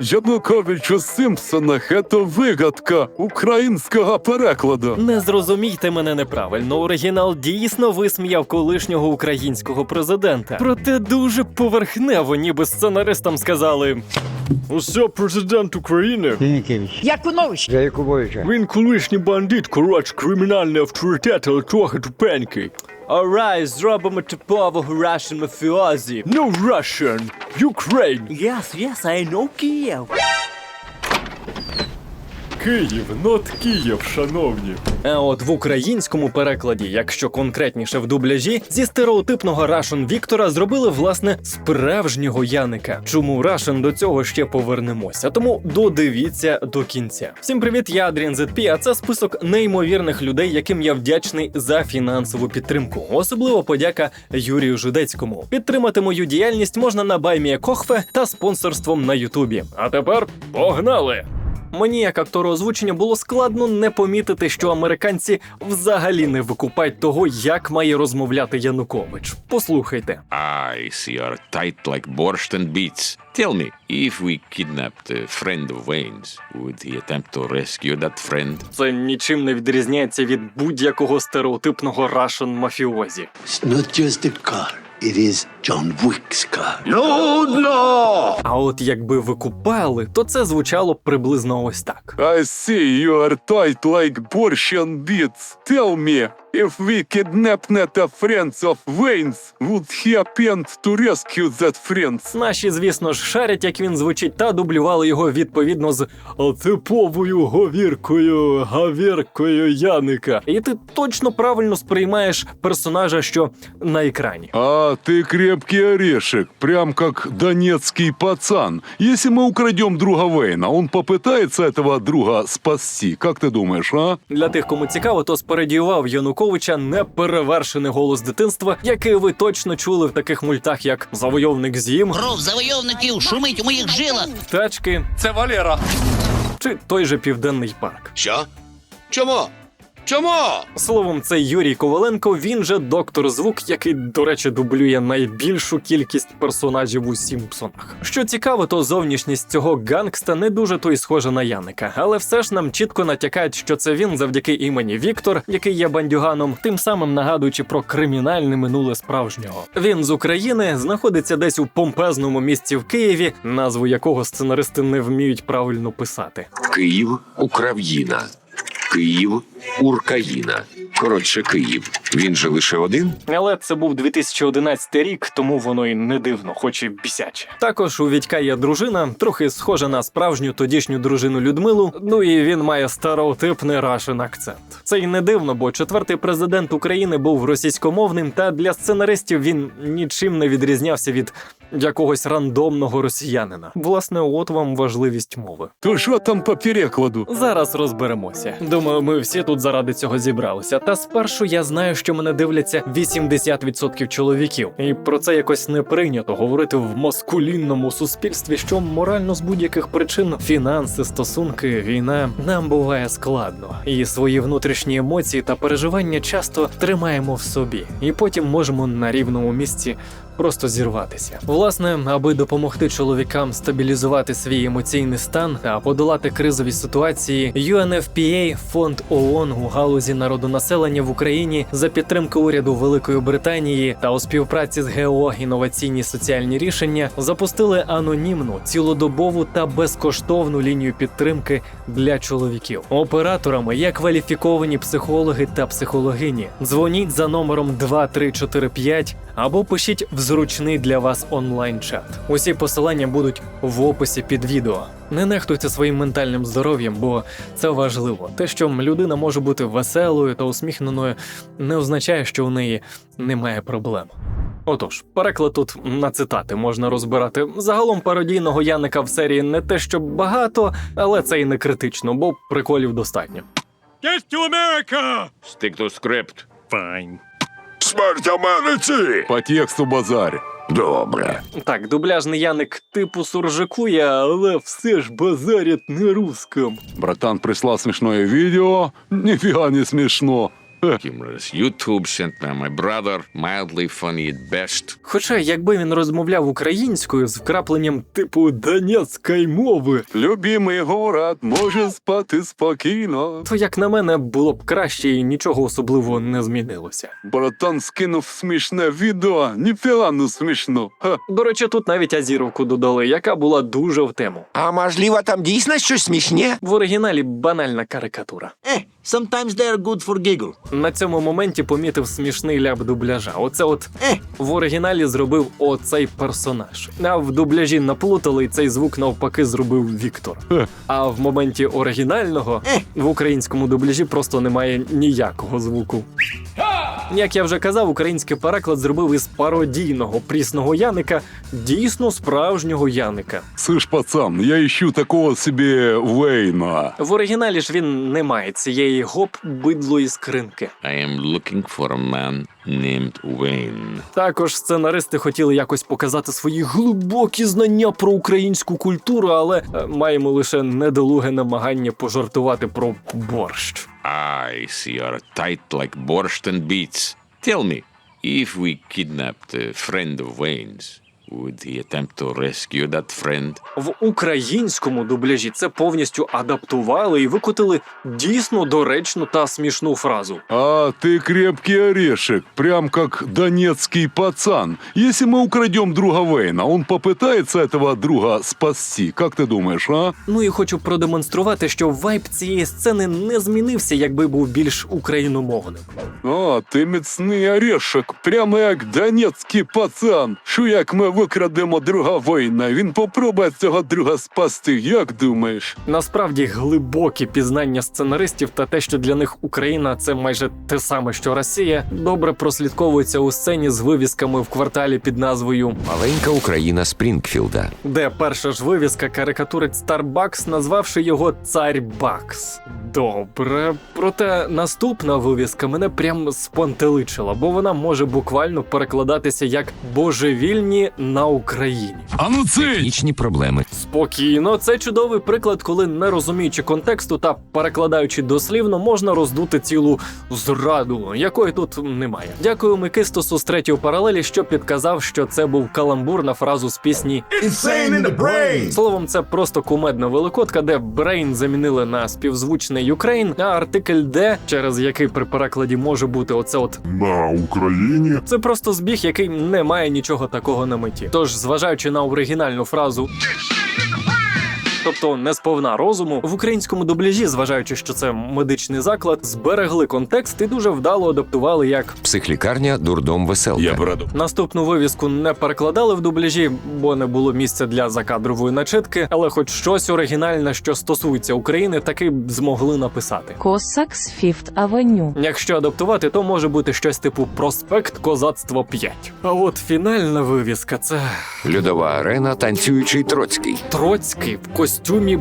Янукович у Симпсонах – це вигадка українського перекладу. Не зрозумійте мене неправильно. Оригінал дійсно висміяв колишнього українського президента. Проте дуже поверхнево, ніби сценаристам сказали: Усе президент України. Зінкевич. Якунович. Якубовича. Він колишній бандит, коротше, кримінальний авторитет, але трохи тупенький. Alright, зробимо типового Russian мафіозі. No Russian, Ukraine. Yes, yes, I know Київ. Київ, нот Київ, шановні. А от в українському перекладі, якщо конкретніше в дубляжі, зі стереотипного Рашен Віктора зробили власне справжнього Яника. Чому Рашен до цього ще повернемося? Тому додивіться до кінця. Всім привіт, я Адріан ZP, а це список неймовірних людей, яким я вдячний за фінансову підтримку. Особливо подяка Юрію Жидецькому. Підтримати мою діяльність можна на Баймія Кохфе та спонсорством на Ютубі. А тепер погнали! Мені, як актору озвучення, було складно не помітити, що американці взагалі не викупають того, як має розмовляти Янукович. Послухайте. I see you're tight like borscht and beets. Tell me, if we kidnapped a friend of Wayne's, would he attempt to rescue that friend? Це нічим не відрізняється від будь-якого стереотипного рашен мафіозі. It's not just a car. It is John Wick's car. А от якби викупали, то це звучало приблизно ось так. I see you are tight like borscht and. Tell me, if we kidnap not a friends of Wayne's, would he attempt to rescue that friends? Наші, звісно ж, шарять, як він звучить, та дублювали його відповідно з типовою говіркою, гавіркою Яника. І ти точно правильно сприймаєш персонажа, що на екрані. А ти ты крепкий орешек, прям как донецкий пацан. Если мы украдем друга Вейна, он попытается этого друга спасти. Как ты думаешь, а? Для тих, кому цікаво, то спарадіював Януковича неперевершений голос дитинства, який ви точно чули в таких мультах, як Завойовник Зім, Кров завойовників шумить у моїх жилах. Тачки. Це Валера. Чи той же Південний парк. Що? Чому? Чому? Словом, це Юрій Коваленко. Він же доктор звук, який, до речі, дублює найбільшу кількість персонажів у Сімпсонах. Що цікаво, то зовнішність цього гангста не дуже то й схожа на Яника, але все ж нам чітко натякають, що це він завдяки імені Віктор, який є бандюганом, тим самим нагадуючи про кримінальне минуле справжнього. Він з України знаходиться десь у помпезному місці в Києві, назву якого сценаристи не вміють правильно писати. Київ Украв'їна. Київ Уркаїна. Коротше, Київ. Він же лише один. Але це був 2011 рік, тому воно й не дивно, хоч і бісяче. Також у Відька є дружина, трохи схожа на справжню тодішню дружину Людмилу. Ну і він має стереотипний рашен акцент. Це й не дивно, бо четвертий президент України був російськомовним, та для сценаристів він нічим не відрізнявся від якогось рандомного росіянина. Власне, от вам важливість мови. То що там по перекладу? Зараз розберемося. Думаю, ми всі тут заради цього зібралися. Та спершу я знаю, що мене дивляться 80% чоловіків, і про це якось не прийнято говорити в маскулінному суспільстві, що морально з будь-яких причин фінанси, стосунки, війна нам буває складно, і свої внутрішні емоції та переживання часто тримаємо в собі, і потім можемо на рівному місці просто зірватися. Власне, аби допомогти чоловікам стабілізувати свій емоційний стан та подолати кризові ситуації, UNFPA, фонд ООН у галузі народонаселення в Україні за підтримки уряду Великої Британії та у співпраці з ГО інноваційні соціальні рішення запустили анонімну, цілодобову та безкоштовну лінію підтримки для чоловіків. Операторами є кваліфіковані психологи та психологині. Дзвоніть за номером 2345 або пишіть в зручний для вас онлайн-чат. Усі посилання будуть в описі під відео. Не нехтуйте своїм ментальним здоров'ям, бо це важливо. Те, що людина може бути веселою та усміхненою, не означає, що у неї немає проблем. Отож, переклад тут на цитати можна розбирати. Загалом пародійного Яника в серії не те, що багато, але це і не критично, бо приколів достатньо. Stick to script. Смерть Америці! По тексту базарь. Добре. Так, дубляжний Яник типу суржикує, але все ж базарять не русском. Братан прислав смішне відео, ніфіга не смешно. Humorous YouTube sent by my brother, mildly funny at best. Хоча, якби він розмовляв українською з вкрапленням типу донецької мови, Любимий город може спати спокійно. то як на мене було б краще і нічого особливо не змінилося. Братан скинув смішне відео, ніфіга не смішно. Ха. До речі, тут навіть азіровку додали, яка була дуже в тему. А можливо, там дійсно щось смішне? В оригіналі банальна карикатура. Eh, sometimes they are good for giggle. На цьому моменті помітив смішний ляп дубляжа. Оце от Е. в оригіналі зробив оцей персонаж. А в дубляжі наплутали і цей звук навпаки зробив Віктор. А в моменті оригінального Е. в українському дубляжі просто немає ніякого звуку. Як я вже казав, український переклад зробив із пародійного прісного Яника дійсно справжнього Яника. Слышь, пацан, я ищу такого себе Вейна. В оригіналі ж він не має цієї гоп бидлої скринки. I am looking for a man named Wayne. Також сценаристи хотіли якось показати свої глибокі знання про українську культуру, але е, маємо лише недолуге намагання пожартувати про борщ. I see you're tight like borscht and beets. Tell me, if we kidnapped a friend of Wayne's, would he attempt to rescue that friend? В українському дубляжі це повністю адаптували і викотили дійсно доречну та смішну фразу. А ты крепкий орешек, прям как донецкий пацан. Если мы украдем друга Вейна, он попытается этого друга спасти. Как ты думаешь, а? Ну і хочу продемонструвати, що вайб цієї сцени не змінився, якби був більш україномовним. А, ти міцний орешек, прямо як донецький пацан. Що як ми викрадемо друга Вейна, він попробує цього друга спасти, як думаєш? Насправді глибокі пізнання сценаристів та те, що для них Україна це майже те саме, що Росія, добре прослідковується у сцені з вивісками в кварталі під назвою, Маленька Україна Спрінгфілда. де перша ж вивіска карикатурить Старбакс, назвавши його Цар Бакс. Добре, проте наступна вивіска мене прям спонтеличила, бо вона може буквально перекладатися як божевільні на Україні. А ну цей! Технічні проблеми. Спокійно, це чудовий приклад, коли не розуміючи контексту та перекладаючи дослівно, можна роздути цілу зраду, якої тут немає. Дякую Микистосу з третьої паралелі, що підказав, що це був каламбур на фразу з пісні Словом, це просто кумедна великодка, де Brain замінили на співзвучний Ukraine, а артикль де, через який при перекладі може бути оце от На Україні це просто збіг, який не має нічого такого на меті. Тож, зважаючи на оригінальну фразу. Тобто не сповна розуму в українському дубляжі, зважаючи, що це медичний заклад, зберегли контекст і дуже вдало адаптували як Психлікарня, дурдом веселка. браду. наступну вивіску не перекладали в дубляжі, бо не було місця для закадрової начитки, але хоч щось оригінальне, що стосується України, таки б змогли написати. Косакс Фіфт Авеню. Якщо адаптувати, то може бути щось типу Проспект Козацтво 5. А от фінальна вивіска це Льодова арена, танцюючий Троцький. Троцький в костюмі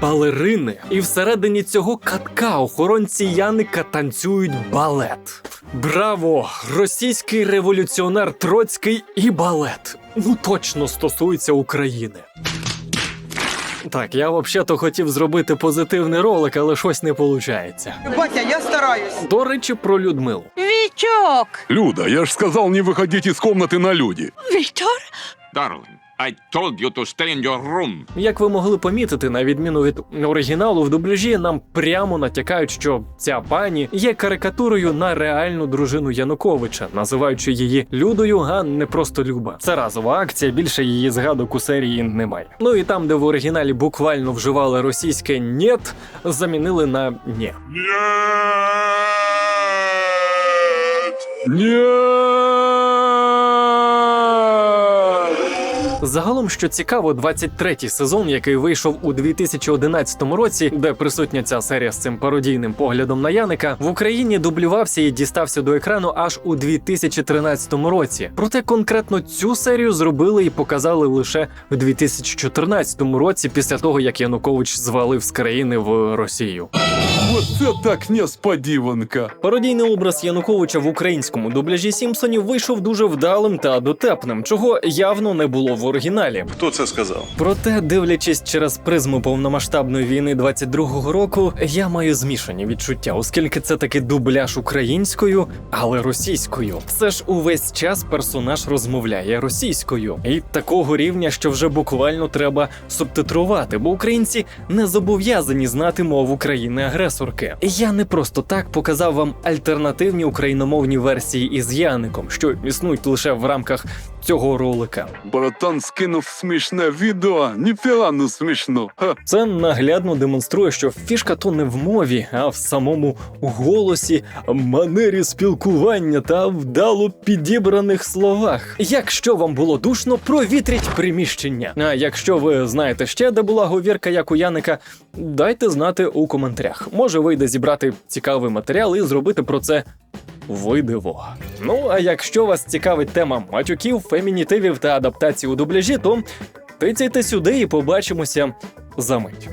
балерини. І всередині цього катка охоронці Яника танцюють балет. Браво! Російський революціонер Троцький і балет. Ну точно стосується України. Так, я взагалі-то хотів зробити позитивний ролик, але щось не виходить. Батя, я стараюсь. До речі, про Людмилу. Вічок! Люда, я ж сказал не выходить из комнаты на люди. Віктор? Darling, I told you to stay in your room. Як ви могли помітити, на відміну від оригіналу в дубляжі, нам прямо натякають, що ця пані є карикатурою на реальну дружину Януковича, називаючи її Людою, а не просто Люба. Це разова акція, більше її згадок у серії немає. Ну і там, де в оригіналі буквально вживали російське «нєт», замінили на «нє». Нет! Загалом, що цікаво, 23-й сезон, який вийшов у 2011 році, де присутня ця серія з цим пародійним поглядом на Яника, в Україні дублювався і дістався до екрану аж у 2013 році. Проте конкретно цю серію зробили і показали лише в 2014 році, після того як Янукович звалив з країни в Росію. Вот Це так несподіванка. Пародійний образ Януковича в українському дубляжі Сімпсонів вийшов дуже вдалим та дотепним, чого явно не було в оригіналі. Хто це сказав? Проте, дивлячись через призму повномасштабної війни 22-го року, я маю змішані відчуття, оскільки це таки дубляж українською, але російською. Все ж увесь час персонаж розмовляє російською, і такого рівня, що вже буквально треба субтитрувати, бо українці не зобов'язані знати мову країни-агресорки. Я не просто так показав вам альтернативні україномовні версії із Яником, що існують лише в рамках цього ролика. Братан скинув смішне відео, ніфіга не смішно. Ха. Це наглядно демонструє, що фішка то не в мові, а в самому голосі, манері спілкування та вдало підібраних словах. Якщо вам було душно, провітріть приміщення. А якщо ви знаєте ще, де була говірка, як у Яника, дайте знати у коментарях. Може вийде зібрати цікавий матеріал і зробити про це видиво. Ну а якщо вас цікавить тема матюків, фемінітивів та адаптації у дубляжі, то тицяйте сюди і побачимося за мить.